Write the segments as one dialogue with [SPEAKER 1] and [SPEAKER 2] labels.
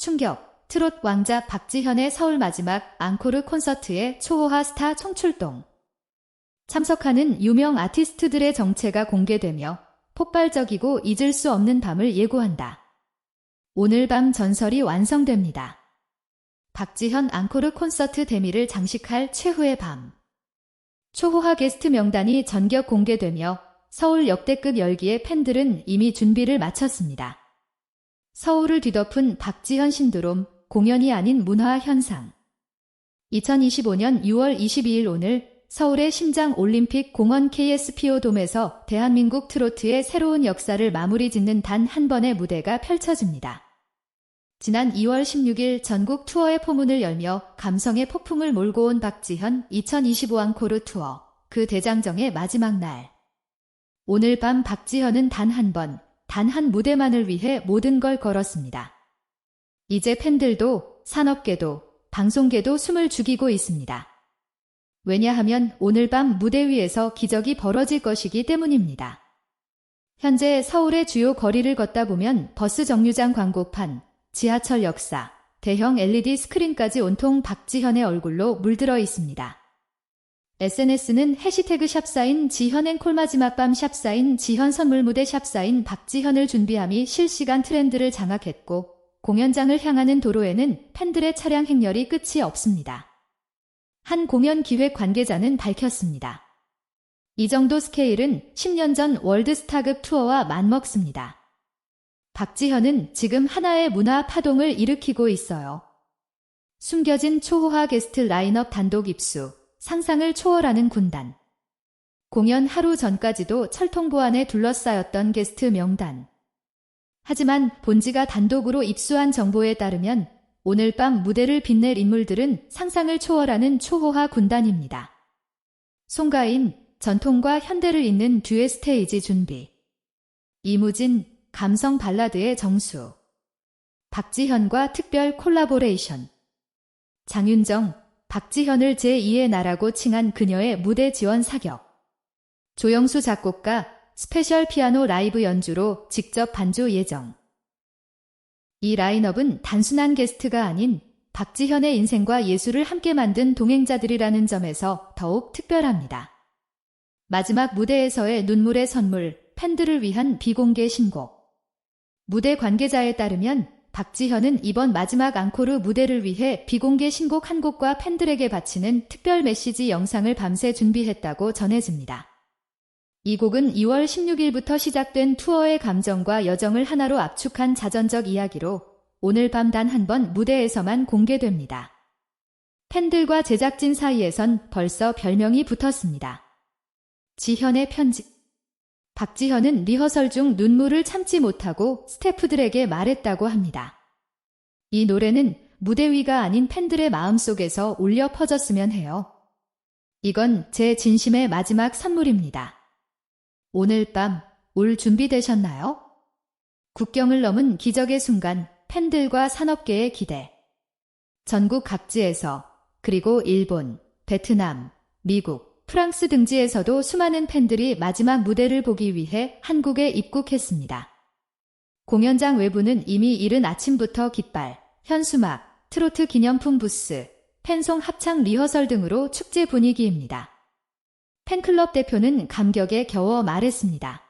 [SPEAKER 1] 충격, 트롯 왕자 박지현의 서울 마지막 앙코르 콘서트에 초호화 스타 총출동. 참석하는 유명 아티스트들의 정체가 공개되며 폭발적이고 잊을 수 없는 밤을 예고한다. 오늘 밤 전설이 완성됩니다. 박지현 앙코르 콘서트 데미를 장식할 최후의 밤. 초호화 게스트 명단이 전격 공개되며 서울 역대급 열기의 팬들은 이미 준비를 마쳤습니다. 서울을 뒤덮은 박지현 신드롬, 공연이 아닌 문화 현상. 2025년 6월 22일 오늘 서울의 심장 올림픽 공원 KSPO 돔에서 대한민국 트로트의 새로운 역사를 마무리 짓는 단 한 번의 무대가 펼쳐집니다. 지난 2월 16일 전국 투어의 포문을 열며 감성의 폭풍을 몰고 온 박지현 2025 앙코르 투어 그 대장정의 마지막 날. 오늘 밤 박지현은 단 한 번, 단 한 무대만을 위해 모든 걸 걸었습니다. 이제 팬들도 산업계도 방송계도 숨을 죽이고 있습니다. 왜냐하면 오늘 밤 무대 위에서 기적이 벌어질 것이기 때문입니다. 현재 서울의 주요 거리를 걷다 보면 버스 정류장 광고판, 지하철 역사, 대형 LED 스크린까지 온통 박지현의 얼굴로 물들어 있습니다. SNS는 해시태그 샵사인 지현행 콜마지막 밤 샵사인 지현 선물 무대 샵사인 박지현을 준비함이 실시간 트렌드를 장악했고 공연장을 향하는 도로에는 팬들의 차량 행렬이 끝이 없습니다. 한 공연 기획 관계자는 밝혔습니다. 이 정도 스케일은 10년 전 월드스타급 투어와 맞먹습니다. 박지현은 지금 하나의 문화 파동을 일으키고 있어요. 숨겨진 초호화 게스트 라인업 단독 입수, 상상을 초월하는 군단. 공연 하루 전까지도 철통보 안에 둘러싸였던 게스트 명단. 하지만 본지가 단독으로 입수한 정보에 따르면 오늘 밤 무대를 빛낼 인물들은 상상을 초월하는 초호화 군단입니다. 송가인, 전통과 현대를 잇는 듀엣 스테이지 준비. 이무진, 감성 발라드의 정수. 박지현과 특별 콜라보레이션. 장윤정, 박지현을 제2의 나라고 칭한 그녀의 무대 지원 사격. 조영수 작곡가 스페셜 피아노 라이브 연주로 직접 반주 예정. 이 라인업은 단순한 게스트가 아닌 박지현의 인생과 예술을 함께 만든 동행자들이라는 점에서 더욱 특별합니다. 마지막 무대에서의 눈물의 선물, 팬들을 위한 비공개 신곡. 무대 관계자에 따르면 박지현은 이번 마지막 앙코르 무대를 위해 비공개 신곡 한 곡과 팬들에게 바치는 특별 메시지 영상을 밤새 준비했다고 전해집니다. 이 곡은 2월 16일부터 시작된 투어의 감정과 여정을 하나로 압축한 자전적 이야기로 오늘 밤 단 한 번 무대에서만 공개됩니다. 팬들과 제작진 사이에선 벌써 별명이 붙었습니다. 지현의 편지. 박지현은 리허설 중 눈물을 참지 못하고 스태프들에게 말했다고 합니다. 이 노래는 무대 위가 아닌 팬들의 마음속에서 울려 퍼졌으면 해요. 이건 제 진심의 마지막 선물입니다. 오늘 밤 올 준비되셨나요? 국경을 넘은 기적의 순간 팬들과 산업계의 기대. 전국 각지에서 그리고 일본, 베트남, 미국, 프랑스 등지에서도 수많은 팬들이 마지막 무대를 보기 위해 한국에 입국했습니다. 공연장 외부는 이미 이른 아침부터 깃발, 현수막, 트로트 기념품 부스, 팬송 합창 리허설 등으로 축제 분위기입니다. 팬클럽 대표는 감격에 겨워 말했습니다.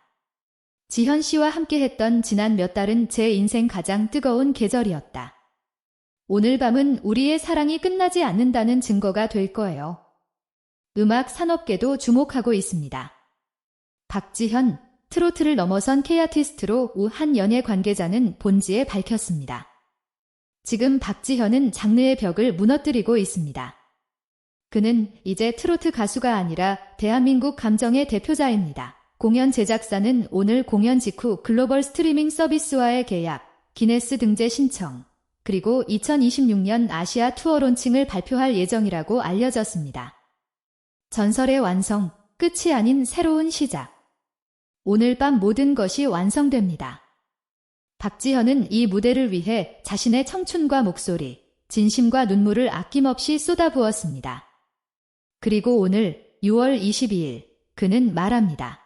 [SPEAKER 1] 지현 씨와 함께 했던 지난 몇 달은 제 인생 가장 뜨거운 계절이었다. 오늘 밤은 우리의 사랑이 끝나지 않는다는 증거가 될 거예요. 음악 산업계도 주목하고 있습니다. 박지현, 트로트를 넘어선 K아티스트로 우한 연예 관계자는 본지에 밝혔습니다. 지금 박지현은 장르의 벽을 무너뜨리고 있습니다. 그는 이제 트로트 가수가 아니라 대한민국 감정의 대표자입니다. 공연 제작사는 오늘 공연 직후 글로벌 스트리밍 서비스와의 계약, 기네스 등재 신청, 그리고 2026년 아시아 투어 론칭을 발표할 예정이라고 알려졌습니다. 전설의 완성, 끝이 아닌 새로운 시작. 오늘 밤 모든 것이 완성됩니다. 박지현은 이 무대를 위해 자신의 청춘과 목소리, 진심과 눈물을 아낌없이 쏟아부었습니다. 그리고 오늘 6월 22일 그는 말합니다.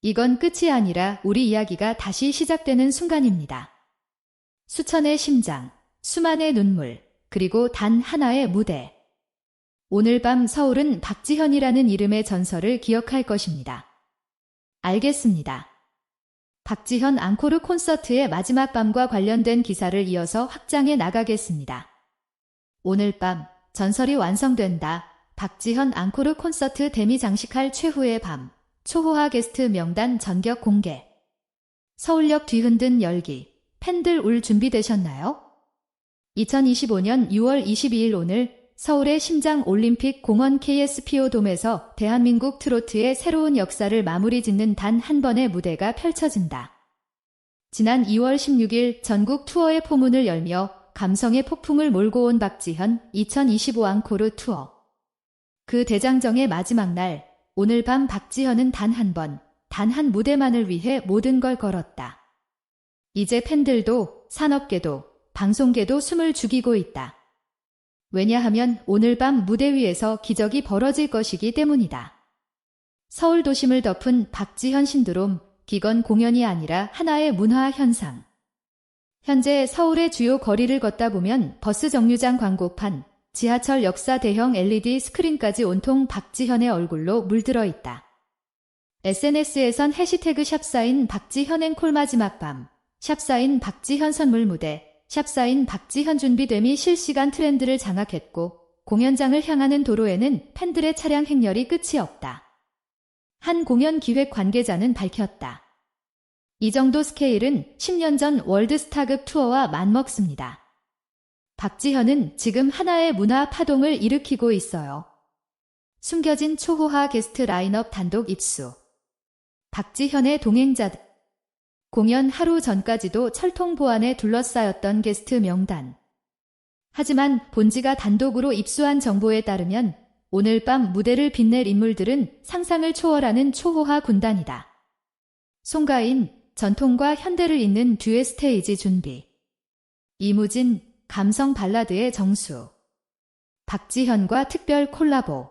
[SPEAKER 1] 이건 끝이 아니라 우리 이야기가 다시 시작되는 순간입니다. 수천의 심장, 수만의 눈물, 그리고 단 하나의 무대. 오늘 밤 서울은 박지현이라는 이름의 전설을 기억할 것입니다. 알겠습니다. 박지현 앙코르 콘서트의 마지막 밤과 관련된 기사를 이어서 확장해 나가겠습니다. 오늘 밤 전설이 완성된다. 박지현 앙코르 콘서트 데미 장식할 최후의 밤. 초호화 게스트 명단 전격 공개. 서울역 뒤흔든 열기. 팬들 울 준비되셨나요? 2025년 6월 22일 오늘 서울의 심장 올림픽 공원 KSPO 돔에서 대한민국 트로트의 새로운 역사를 마무리 짓는 단 한 번의 무대가 펼쳐진다. 지난 2월 16일 전국 투어의 포문을 열며 감성의 폭풍을 몰고 온 박지현 2025 앙코르 투어. 그 대장정의 마지막 날, 오늘 밤 박지현은 단 한 번, 단 한 무대만을 위해 모든 걸 걸었다. 이제 팬들도, 산업계도, 방송계도 숨을 죽이고 있다. 왜냐하면 오늘 밤 무대 위에서 기적이 벌어질 것이기 때문이다. 서울 도심을 덮은 박지현 신드롬, 기건 공연이 아니라 하나의 문화 현상. 현재 서울의 주요 거리를 걷다 보면 버스 정류장 광고판, 지하철 역사 대형 LED 스크린까지 온통 박지현의 얼굴로 물들어 있다. SNS에선 해시태그 샵사인 박지현 앵콜 마지막 밤, 샵사인 박지현 선물 무대, 샵사인 박지현 준비됨이 실시간 트렌드를 장악했고 공연장을 향하는 도로에는 팬들의 차량 행렬이 끝이 없다. 한 공연 기획 관계자는 밝혔다. 이 정도 스케일은 10년 전 월드스타급 투어와 맞먹습니다. 박지현은 지금 하나의 문화 파동을 일으키고 있어요. 숨겨진 초호화 게스트 라인업 단독 입수. 박지현의 동행자들. 공연 하루 전까지도 철통 보안에 둘러싸였던 게스트 명단. 하지만 본지가 단독으로 입수한 정보에 따르면 오늘 밤 무대를 빛낼 인물들은 상상을 초월하는 초호화 군단이다. 송가인, 전통과 현대를 잇는 듀엣 스테이지 준비. 이무진, 감성 발라드의 정수. 박지현과 특별 콜라보.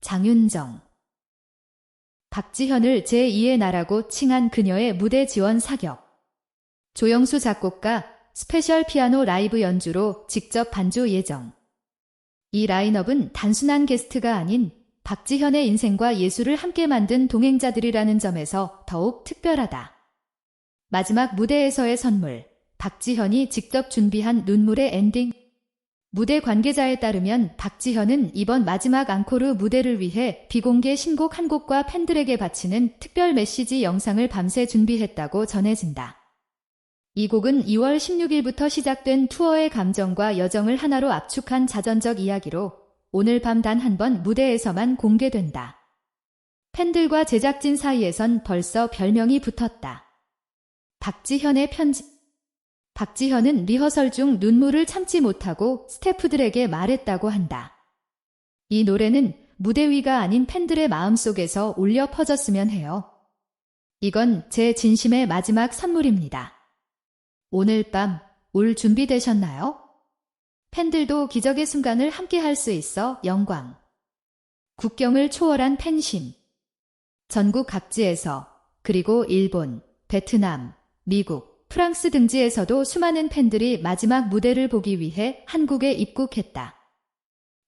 [SPEAKER 1] 장윤정. 박지현을 제2의 나라고 칭한 그녀의 무대 지원 사격. 조영수 작곡가 스페셜 피아노 라이브 연주로 직접 반주 예정. 이 라인업은 단순한 게스트가 아닌 박지현의 인생과 예술을 함께 만든 동행자들이라는 점에서 더욱 특별하다. 마지막 무대에서의 선물, 박지현이 직접 준비한 눈물의 엔딩. 무대 관계자에 따르면 박지현은 이번 마지막 앙코르 무대를 위해 비공개 신곡 한 곡과 팬들에게 바치는 특별 메시지 영상을 밤새 준비했다고 전해진다. 이 곡은 2월 16일부터 시작된 투어의 감정과 여정을 하나로 압축한 자전적 이야기로 오늘 밤 단 한 번 무대에서만 공개된다. 팬들과 제작진 사이에선 벌써 별명이 붙었다. 박지현의 편지. 박지현은 리허설 중 눈물을 참지 못하고 스태프들에게 말했다고 한다. 이 노래는 무대 위가 아닌 팬들의 마음속에서 울려 퍼졌으면 해요. 이건 제 진심의 마지막 선물입니다. 오늘 밤 울 준비되셨나요? 팬들도 기적의 순간을 함께 할 수 있어 영광. 국경을 초월한 팬심. 전국 각지에서 그리고 일본, 베트남, 미국, 프랑스 등지에서도 수많은 팬들이 마지막 무대를 보기 위해 한국에 입국했다.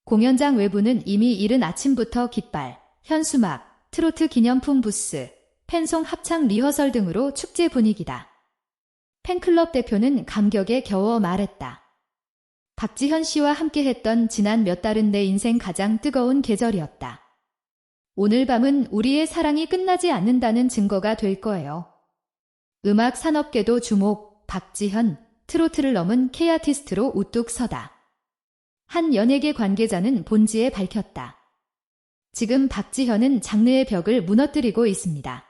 [SPEAKER 1] 공연장 외부는 이미 이른 아침부터 깃발, 현수막, 트로트 기념품 부스, 팬송 합창 리허설 등으로 축제 분위기다. 팬클럽 대표는 감격에 겨워 말했다. 박지현 씨와 함께 했던 지난 몇 달은 내 인생 가장 뜨거운 계절이었다. 오늘 밤은 우리의 사랑이 끝나지 않는다는 증거가 될 거예요. 음악 산업계도 주목, 박지현, 트로트를 넘은 K아티스트로 우뚝 서다. 한 연예계 관계자는 본지에 밝혔다. 지금 박지현은 장르의 벽을 무너뜨리고 있습니다.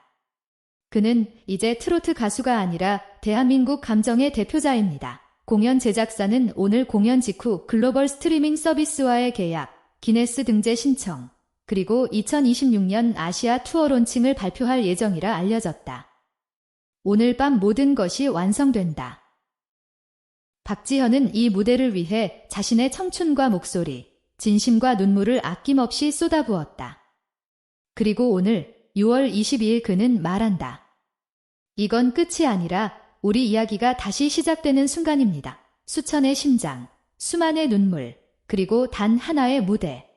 [SPEAKER 1] 그는 이제 트로트 가수가 아니라 대한민국 감정의 대표자입니다. 공연 제작사는 오늘 공연 직후 글로벌 스트리밍 서비스와의 계약, 기네스 등재 신청, 그리고 2026년 아시아 투어 론칭을 발표할 예정이라 알려졌다. 오늘 밤 모든 것이 완성된다. 박지현은 이 무대를 위해 자신의 청춘과 목소리, 진심과 눈물을 아낌없이 쏟아부었다. 그리고 오늘 6월 22일 그는 말한다. 이건 끝이 아니라 우리 이야기가 다시 시작되는 순간입니다. 수천의 심장, 수만의 눈물, 그리고 단 하나의 무대.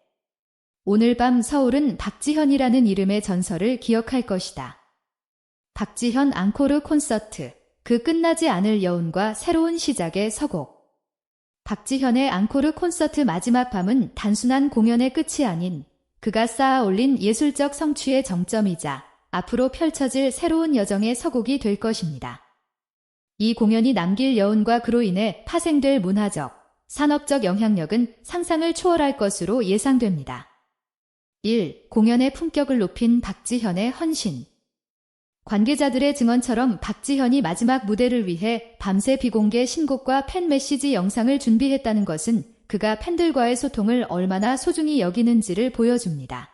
[SPEAKER 1] 오늘 밤 서울은 박지현이라는 이름의 전설을 기억할 것이다. 박지현 앙코르 콘서트, 그 끝나지 않을 여운과 새로운 시작의 서곡. 박지현의 앙코르 콘서트 마지막 밤은 단순한 공연의 끝이 아닌 그가 쌓아 올린 예술적 성취의 정점이자 앞으로 펼쳐질 새로운 여정의 서곡이 될 것입니다. 이 공연이 남길 여운과 그로 인해 파생될 문화적, 산업적 영향력은 상상을 초월할 것으로 예상됩니다. 1. 공연의 품격을 높인 박지현의 헌신. 관계자들의 증언처럼 박지현이 마지막 무대를 위해 밤새 비공개 신곡과 팬 메시지 영상을 준비했다는 것은 그가 팬들과의 소통을 얼마나 소중히 여기는지를 보여줍니다.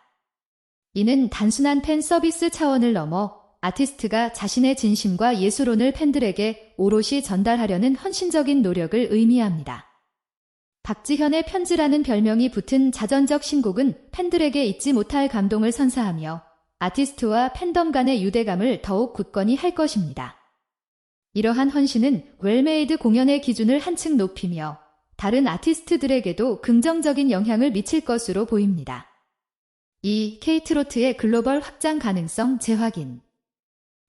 [SPEAKER 1] 이는 단순한 팬 서비스 차원을 넘어 아티스트가 자신의 진심과 예술혼을 팬들에게 오롯이 전달하려는 헌신적인 노력을 의미합니다. 박지현의 편지라는 별명이 붙은 자전적 신곡은 팬들에게 잊지 못할 감동을 선사하며 아티스트와 팬덤 간의 유대감을 더욱 굳건히 할 것입니다. 이러한 헌신은 웰메이드 공연의 기준을 한층 높이며 다른 아티스트들에게도 긍정적인 영향을 미칠 것으로 보입니다. 2. 케이트로트의 글로벌 확장 가능성 재확인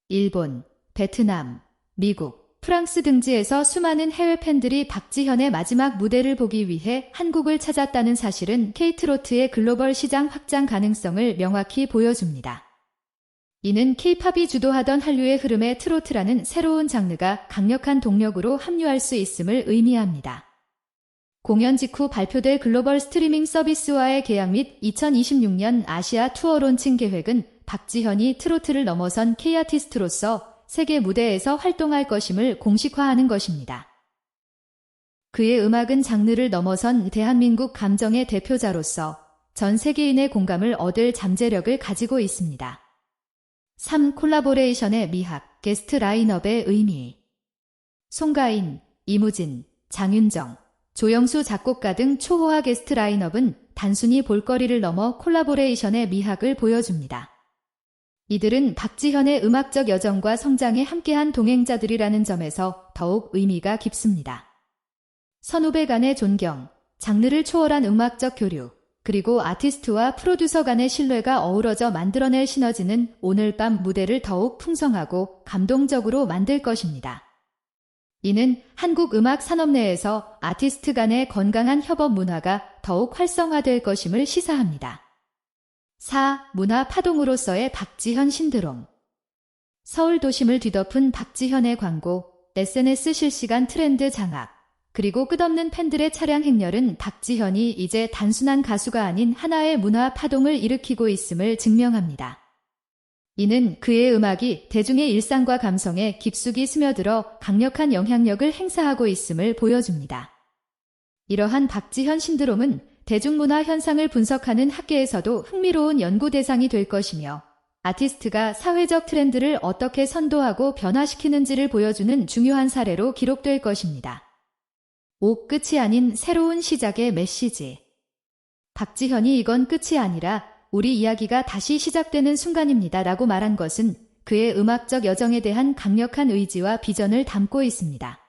[SPEAKER 1] 일본, 베트남, 미국, 프랑스 등지에서 수많은 해외 팬들이 박지현의 마지막 무대를 보기 위해 한국을 찾았다는 사실은 케이트로트의 글로벌 시장 확장 가능성을 명확히 보여줍니다. 이는 케이팝이 주도하던 한류의 흐름에 트로트라는 새로운 장르가 강력한 동력으로 합류할 수 있음을 의미합니다. 공연 직후 발표될 글로벌 스트리밍 서비스와의 계약 및 2026년 아시아 투어 론칭 계획은 박지현이 트로트를 넘어선 K아티스트로서 세계 무대에서 활동할 것임을 공식화하는 것입니다. 그의 음악은 장르를 넘어선 대한민국 감정의 대표자로서 전 세계인의 공감을 얻을 잠재력을 가지고 있습니다. 3. 콜라보레이션의 미학, 게스트 라인업의 의미 송가인, 이무진, 장윤정, 조영수 작곡가 등 초호화 게스트 라인업은 단순히 볼거리를 넘어 콜라보레이션의 미학을 보여줍니다. 이들은 박지현의 음악적 여정과 성장에 함께한 동행자들이라는 점에서 더욱 의미가 깊습니다. 선후배 간의 존경, 장르를 초월한 음악적 교류, 그리고 아티스트와 프로듀서 간의 신뢰가 어우러져 만들어낼 시너지는 오늘 밤 무대를 더욱 풍성하고 감동적으로 만들 것입니다. 이는 한국 음악 산업 내에서 아티스트 간의 건강한 협업 문화가 더욱 활성화될 것임을 시사합니다. 4. 문화 파동으로서의 박지현 신드롬 서울 도심을 뒤덮은 박지현의 광고, SNS 실시간 트렌드 장악, 그리고 끝없는 팬들의 차량 행렬은 박지현이 이제 단순한 가수가 아닌 하나의 문화 파동을 일으키고 있음을 증명합니다. 이는 그의 음악이 대중의 일상과 감성에 깊숙이 스며들어 강력한 영향력을 행사하고 있음을 보여줍니다. 이러한 박지현 신드롬은 대중문화 현상을 분석하는 학계에서도 흥미로운 연구 대상이 될 것이며 아티스트가 사회적 트렌드를 어떻게 선도하고 변화시키는지를 보여주는 중요한 사례로 기록될 것입니다. 5. 끝이 아닌 새로운 시작의 메시지. 박지현이 이건 끝이 아니라 우리 이야기가 다시 시작되는 순간입니다 라고 말한 것은 그의 음악적 여정에 대한 강력한 의지와 비전을 담고 있습니다.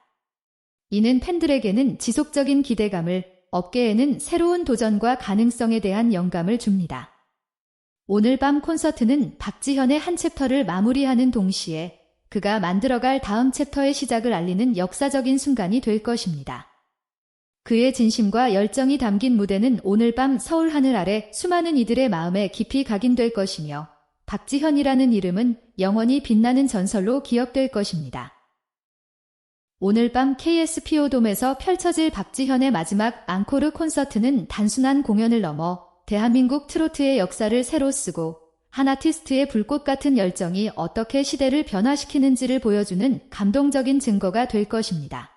[SPEAKER 1] 이는 팬들에게는 지속적인 기대감을 업계에는 새로운 도전과 가능성에 대한 영감을 줍니다. 오늘 밤 콘서트는 박지현의 한 챕터를 마무리하는 동시에 그가 만들어갈 다음 챕터의 시작을 알리는 역사적인 순간이 될 것입니다. 그의 진심과 열정이 담긴 무대는 오늘 밤 서울 하늘 아래 수많은 이들의 마음에 깊이 각인될 것이며 박지현이라는 이름은 영원히 빛나는 전설로 기억될 것입니다. 오늘 밤 KSPO돔에서 펼쳐질 박지현의 마지막 앙코르 콘서트는 단순한 공연을 넘어 대한민국 트로트의 역사를 새로 쓰고 한 아티스트의 불꽃 같은 열정이 어떻게 시대를 변화시키는지를 보여주는 감동적인 증거가 될 것입니다.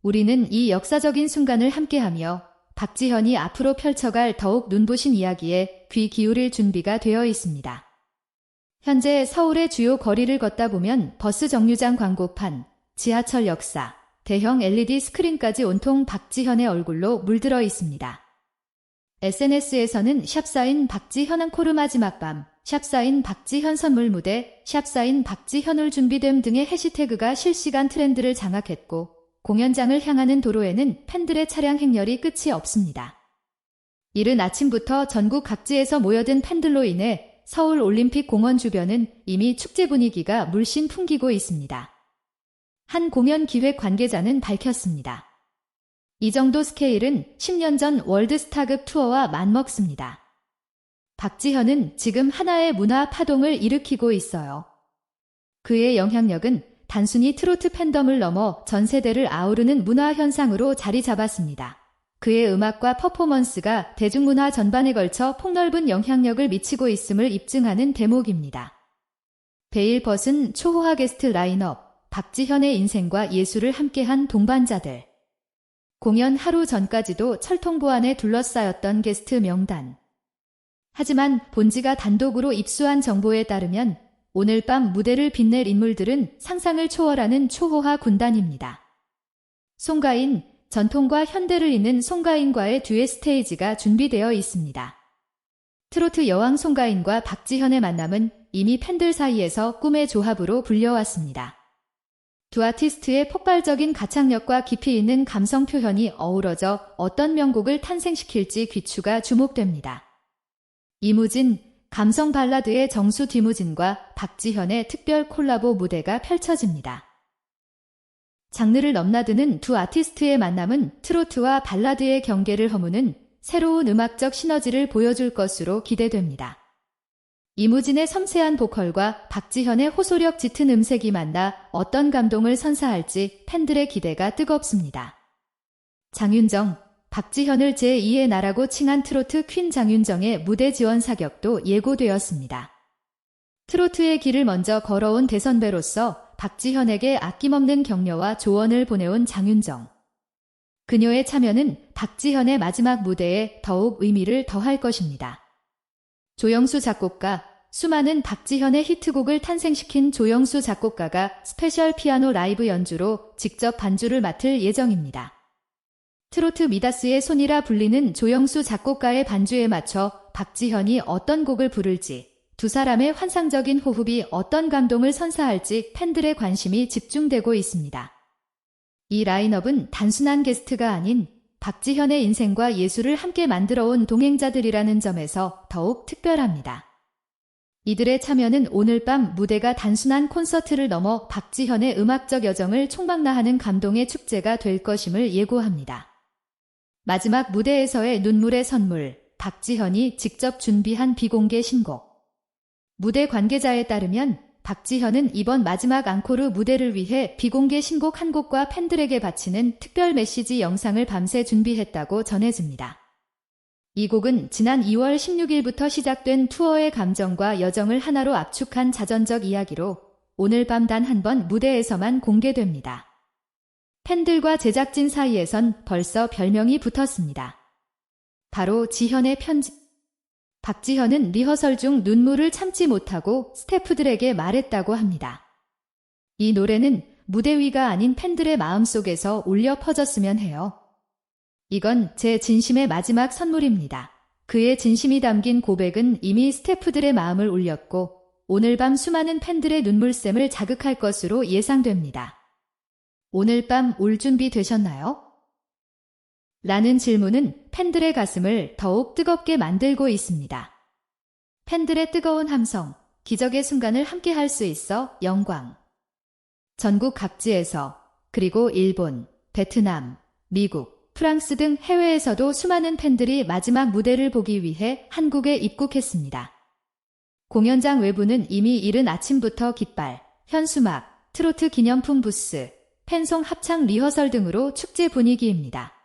[SPEAKER 1] 우리는 이 역사적인 순간을 함께하며 박지현이 앞으로 펼쳐갈 더욱 눈부신 이야기에 귀 기울일 준비가 되어 있습니다. 현재 서울의 주요 거리를 걷다 보면 버스 정류장 광고판, 지하철 역사, 대형 LED 스크린까지 온통 박지현의 얼굴로 물들어 있습니다. SNS에서는 샵사인 박지현 앙코르 마지막 밤, 샵사인 박지현 선물 무대, 샵사인 박지현을 준비됨 등의 해시태그가 실시간 트렌드를 장악했고 공연장을 향하는 도로에는 팬들의 차량 행렬이 끝이 없습니다. 이른 아침부터 전국 각지에서 모여든 팬들로 인해 서울 올림픽 공원 주변은 이미 축제 분위기가 물씬 풍기고 있습니다. 한 공연 기획 관계자는 밝혔습니다. 이 정도 스케일은 10년 전 월드스타급 투어와 맞먹습니다. 박지현은 지금 하나의 문화 파동을 일으키고 있어요. 그의 영향력은 단순히 트로트 팬덤을 넘어 전 세대를 아우르는 문화 현상으로 자리 잡았습니다. 그의 음악과 퍼포먼스가 대중문화 전반에 걸쳐 폭넓은 영향력을 미치고 있음을 입증하는 대목입니다. 베일 벗은 초호화 게스트 라인업, 박지현의 인생과 예술을 함께한 동반자들. 공연 하루 전까지도 철통보안에 둘러싸였던 게스트 명단. 하지만 본지가 단독으로 입수한 정보에 따르면 오늘 밤 무대를 빛낼 인물들은 상상을 초월하는 초호화 군단입니다. 송가인, 전통과 현대를 잇는 송가인과의 듀엣 스테이지가 준비되어 있습니다. 트로트 여왕 송가인과 박지현의 만남은 이미 팬들 사이에서 꿈의 조합으로 불려왔습니다. 두 아티스트의 폭발적인 가창력과 깊이 있는 감성 표현이 어우러져 어떤 명곡을 탄생시킬지 귀추가 주목됩니다. 이무진, 감성 발라드의 정수 뒤무진과 박지현의 특별 콜라보 무대가 펼쳐집니다. 장르를 넘나드는 두 아티스트의 만남은 트로트와 발라드의 경계를 허무는 새로운 음악적 시너지를 보여줄 것으로 기대됩니다. 이무진의 섬세한 보컬과 박지현의 호소력 짙은 음색이 만나 어떤 감동을 선사할지 팬들의 기대가 뜨겁습니다. 장윤정, 박지현을 제2의 나라고 칭한 트로트 퀸 장윤정의 무대 지원 사격도 예고되었습니다. 트로트의 길을 먼저 걸어온 대선배로서 박지현에게 아낌없는 격려와 조언을 보내온 장윤정. 그녀의 참여는 박지현의 마지막 무대에 더욱 의미를 더할 것입니다. 조영수 작곡가, 수많은 박지현의 히트곡을 탄생시킨 조영수 작곡가가 스페셜 피아노 라이브 연주로 직접 반주를 맡을 예정입니다. 트로트 미다스의 손이라 불리는 조영수 작곡가의 반주에 맞춰 박지현이 어떤 곡을 부를지 두 사람의 환상적인 호흡이 어떤 감동을 선사할지 팬들의 관심이 집중되고 있습니다. 이 라인업은 단순한 게스트가 아닌 박지현의 인생과 예술을 함께 만들어 온 동행자들이라는 점에서 더욱 특별합니다. 이들의 참여는 오늘 밤 무대가 단순한 콘서트를 넘어 박지현의 음악적 여정을 총망라하는 감동의 축제가 될 것임을 예고합니다. 마지막 무대에서의 눈물의 선물, 박지현이 직접 준비한 비공개 신곡. 무대 관계자에 따르면 박지현은 이번 마지막 앙코르 무대를 위해 비공개 신곡 한 곡과 팬들에게 바치는 특별 메시지 영상을 밤새 준비했다고 전해집니다. 이 곡은 지난 2월 16일부터 시작된 투어의 감정과 여정을 하나로 압축한 자전적 이야기로 오늘 밤 단 한 번 무대에서만 공개됩니다. 팬들과 제작진 사이에선 벌써 별명이 붙었습니다. 바로 지현의 편지. 박지현은 리허설 중 눈물을 참지 못하고 스태프들에게 말했다고 합니다. 이 노래는 무대 위가 아닌 팬들의 마음속에서 울려 퍼졌으면 해요. 이건 제 진심의 마지막 선물입니다. 그의 진심이 담긴 고백은 이미 스태프들의 마음을 울렸고 오늘 밤 수많은 팬들의 눈물샘을 자극할 것으로 예상됩니다. 오늘 밤 울 준비 되셨나요? 라는 질문은 팬들의 가슴을 더욱 뜨겁게 만들고 있습니다. 팬들의 뜨거운 함성, 기적의 순간을 함께 할 수 있어 영광. 전국 각지에서, 그리고 일본, 베트남, 미국, 프랑스 등 해외에서도 수많은 팬들이 마지막 무대를 보기 위해 한국에 입국했습니다. 공연장 외부는 이미 이른 아침부터 깃발, 현수막, 트로트 기념품 부스, 팬송 합창 리허설 등으로 축제 분위기입니다.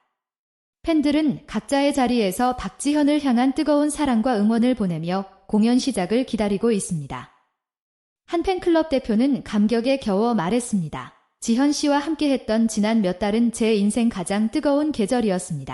[SPEAKER 1] 팬들은 각자의 자리에서 박지현을 향한 뜨거운 사랑과 응원을 보내며 공연 시작을 기다리고 있습니다. 한 팬클럽 대표는 감격에 겨워 말했습니다. 지현 씨와 함께 했던 지난 몇 달은 제 인생 가장 뜨거운 계절이었습니다.